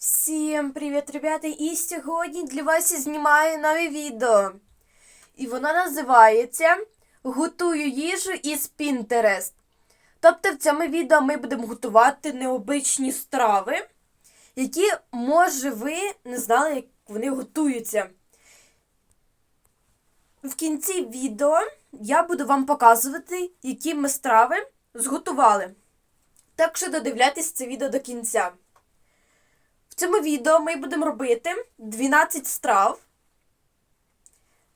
Всім привіт, ребята! І сьогодні для вас я знімаю нове відео. І воно називається Готую їжу із Pinterest. Тобто в цьому відео ми будемо готувати необичні страви, які, може, ви не знали, як вони готуються. В кінці відео я буду вам показувати, які ми страви зготували. Так що додивляйтесь це відео до кінця. Цьому відео ми будемо робити 12 страв.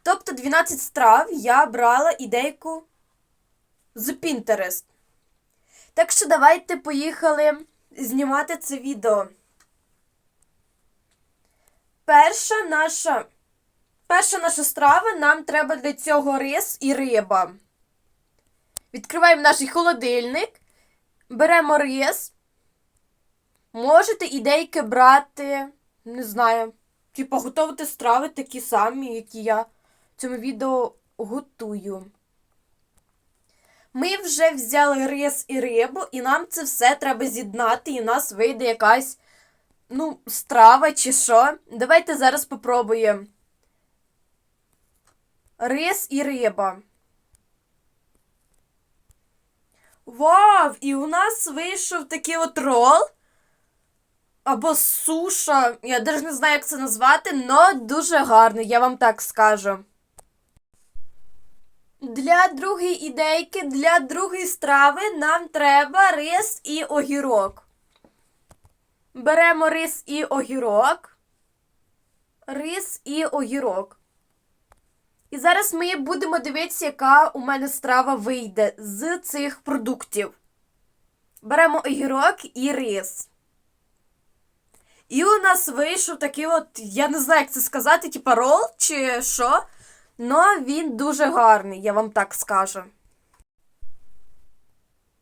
Тобто 12 страв я брала ідейку з Pinterest. Так що давайте поїхали знімати це відео. Перша наша, перша наша страва нам треба для цього рис і риба. Відкриваємо наш холодильник, беремо рис. Можете ідейки брати, не знаю, типу готувати страви такі самі, які я в цьому відео готую. Ми вже взяли рис і рибу, і нам це все треба з'єднати, і у нас вийде якась, ну, страва чи що. Давайте зараз попробуємо. Рис і риба. Вау! І у нас вийшов такий от рол або суша. Я навіть не знаю, як це назвати, але дуже гарний, я вам так скажу. Для другої ідейки, для другої страви нам треба рис і огірок. Беремо рис і огірок. Рис і огірок. І зараз ми будемо дивитися, яка у мене страва вийде з цих продуктів. Беремо огірок і рис. І у нас вийшов такий от, я не знаю, як це сказати, типа рол чи що. Но він дуже гарний, я вам так скажу.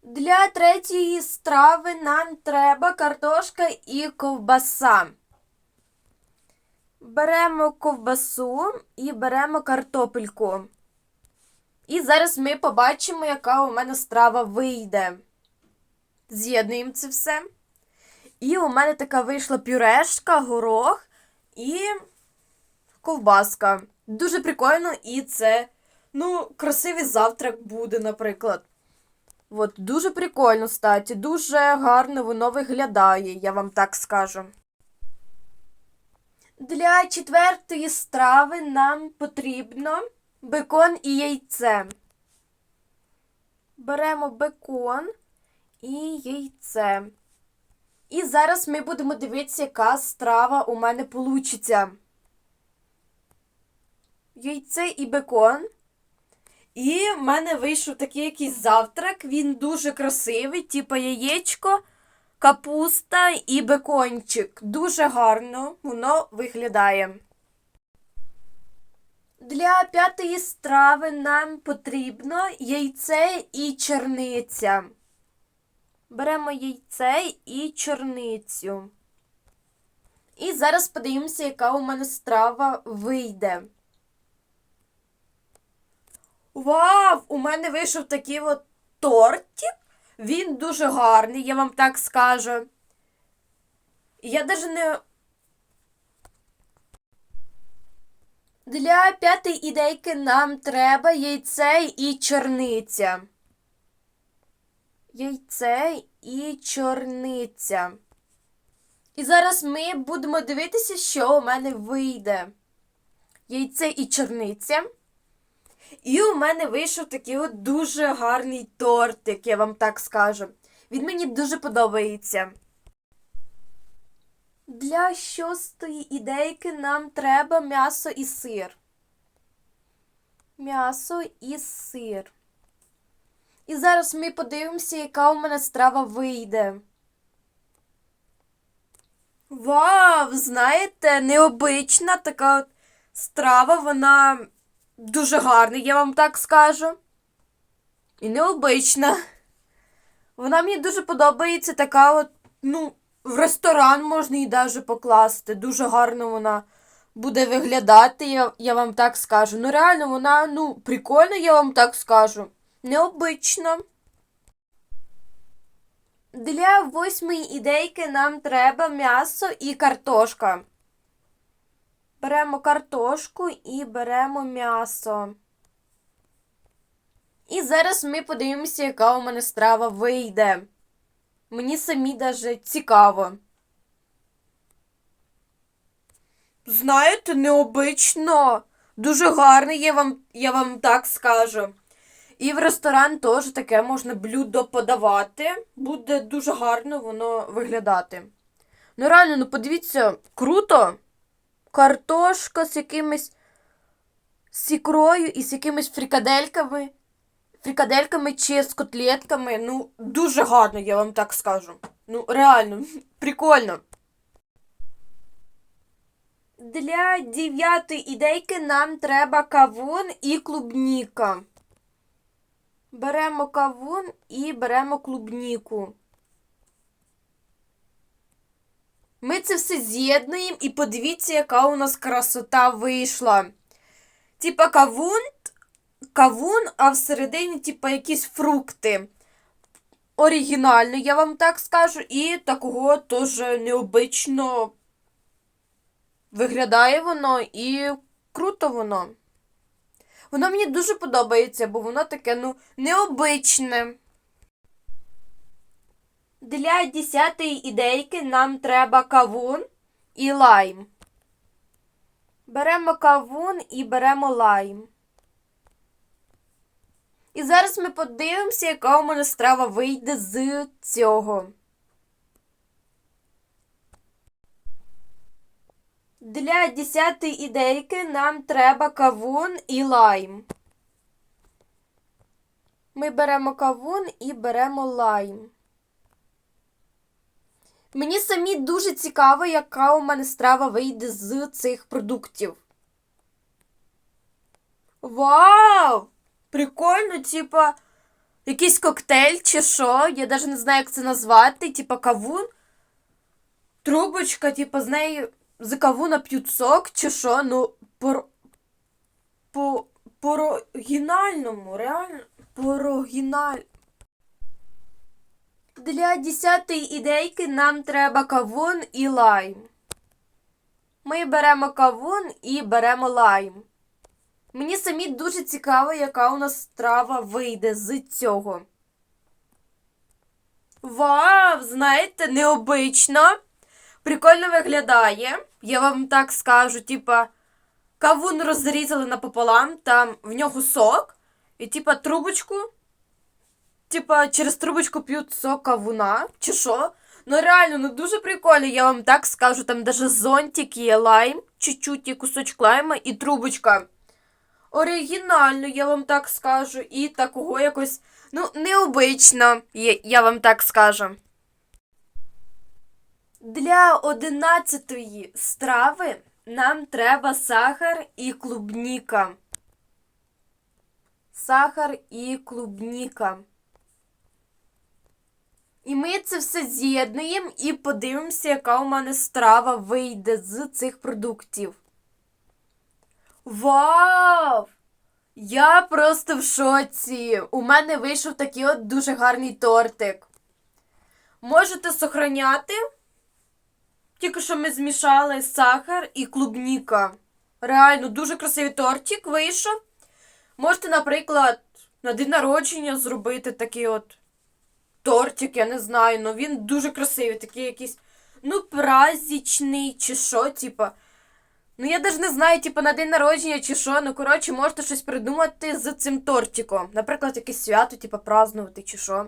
Для третьої страви нам треба картошка і ковбаса. Беремо ковбасу і беремо картопельку. І зараз ми побачимо, яка у мене страва вийде. З'єднуємо це все. І у мене така вийшла пюрешка, горох і ковбаска. Дуже прикольно, і це, ну, красивий завтрак буде, наприклад. От, дуже прикольно, статі, дуже гарно воно виглядає, я вам так скажу. Для четвертої страви нам потрібно бекон і яйце. Беремо бекон і яйце. І зараз ми будемо дивитися, яка страва у мене получиться. Яйце і бекон. І в мене вийшов такий якийсь завтрак. Він дуже красивий, типу яєчко, капуста і бекончик. Дуже гарно воно виглядає. Для п'ятої страви нам потрібно яйце і черниця. Беремо яйце і чорницю. І зараз подивимося, яка у мене страва вийде. Вау! У мене вийшов такий от тортик. Він дуже гарний, я вам так скажу. Я навіть не. Для п'ятої ідейки нам треба яйце і чорниця яйце і чорниця. І зараз ми будемо дивитися, що у мене вийде. Яйце і чорниця. І у мене вийшов такий от дуже гарний тортик, я вам так скажу. Він мені дуже подобається. Для шостої ідейки нам треба м'ясо і сир. М'ясо і сир. І зараз ми подивимося, яка у мене страва вийде. Вау, знаєте, необична така от страва, вона дуже гарна, я вам так скажу. І необична. Вона мені дуже подобається така от, ну, в ресторан можна її навіть покласти. Дуже гарно вона буде виглядати, я, я вам так скажу. Ну, реально, вона, ну, прикольна, я вам так скажу. Необично. Для восьмої ідейки нам треба м'ясо і картошка. Беремо картошку і беремо м'ясо. І зараз ми подивимося, яка у мене страва вийде. Мені самі даже цікаво. Знаєте, необично. Дуже гарний, я вам, я вам так скажу. І в ресторан теж таке можна блюдо подавати. Буде дуже гарно воно виглядати. Ну, реально, ну подивіться, круто. Картошка з якимись з ікрою і з якимись фрикадельками. Фрикадельками чи з котлетками. Ну, дуже гарно, я вам так скажу. Ну, реально, прикольно. Для дев'ятої ідейки нам треба кавун і клубніка. Беремо кавун і беремо клубніку. Ми це все з'єднуємо і подивіться, яка у нас красота вийшла. Типа кавун, кавун, а всередині, типа, якісь фрукти. Оригінально, я вам так скажу, і такого теж необично виглядає воно і круто воно. Воно мені дуже подобається, бо воно таке, ну, необичне. Для десятої ідейки нам треба кавун і лайм. Беремо кавун і беремо лайм. І зараз ми подивимося, яка у мене страва вийде з цього. Для десятої ідейки нам треба кавун і лайм. Ми беремо кавун і беремо лайм. Мені самі дуже цікаво, яка у мене страва вийде з цих продуктів. Вау! Прикольно, типа, якийсь коктейль чи що. Я навіть не знаю, як це назвати. Типа кавун. Трубочка, типа, з неї з кавуна п'ють сок чи що. Ну, по, по, по оригінальному, реально. По оригіналь... Для десятої ідейки нам треба кавун і лайм. Ми беремо кавун і беремо лайм. Мені самі дуже цікаво, яка у нас страва вийде з цього. Вау, знаєте, необично. Прикольно виглядає. Я вам так скажу, типа, кавун розрізали напополам, там в нього сок, і типа трубочку. Типа, через трубочку п'ють сок кавуна, чи що? Ну реально, ну дуже прикольно, я вам так скажу. Там даже зонтик є лайм, чуть-чуть є кусочок лайма і трубочка. Оригінально, я вам так скажу. І такого якось, ну, необично, я вам так скажу. Для одинадцятої страви нам треба сахар і клубніка. Сахар і клубніка. І ми це все з'єднуємо і подивимося, яка у мене страва вийде з цих продуктів. Вау! Я просто в шоці! У мене вийшов такий от дуже гарний тортик. Можете сохраняти. Тільки що ми змішали сахар і клубніка. Реально дуже красивий тортик вийшов. Можете, наприклад, на день народження зробити такий от тортик, я не знаю, ну він дуже красивий, такий якийсь, ну, праздничний чи що, типа. Ну, я навіть не знаю, типу, на день народження чи що. Ну, коротше, можете щось придумати з цим тортиком. Наприклад, якесь свято, типу, празднувати чи що.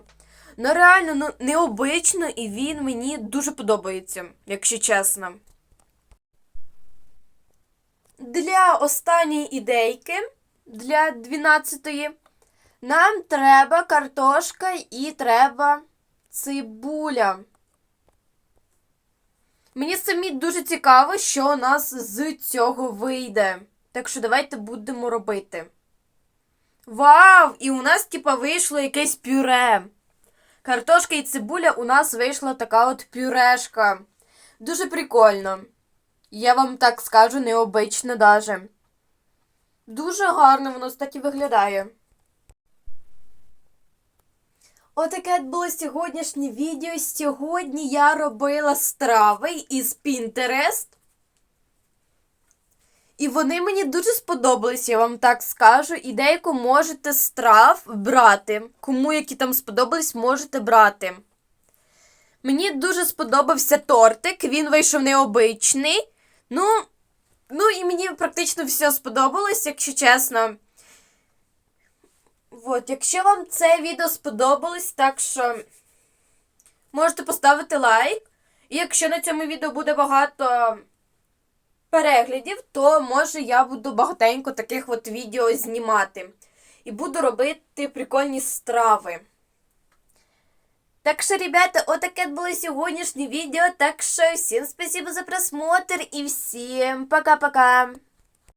Ну, реально, ну, необично, і він мені дуже подобається, якщо чесно. Для останньої ідейки, для 12-ї, нам треба картошка і треба цибуля. Мені самі дуже цікаво, що у нас з цього вийде. Так що давайте будемо робити. Вау! І у нас, типа, вийшло якесь пюре. Картошка і цибуля у нас вийшла така от пюрешка. Дуже прикольно. Я вам так скажу, необично даже. Дуже гарно воно так і виглядає. Отаке було сьогоднішнє відео. Сьогодні я робила страви із Pinterest. І вони мені дуже сподобались, я вам так скажу. І деяку можете страв брати. Кому які там сподобались, можете брати. Мені дуже сподобався тортик, він вийшов необичний. Ну, ну і мені практично все сподобалось, якщо чесно. От, якщо вам це відео сподобалось, так що можете поставити лайк. І якщо на цьому відео буде багато переглядів, то може я буду багатенько таких от відео знімати. І буду робити прикольні страви. Так що, ребята, отаке було сьогоднішнє відео. Так що всім спасибо за просмотр і всім пока-пока.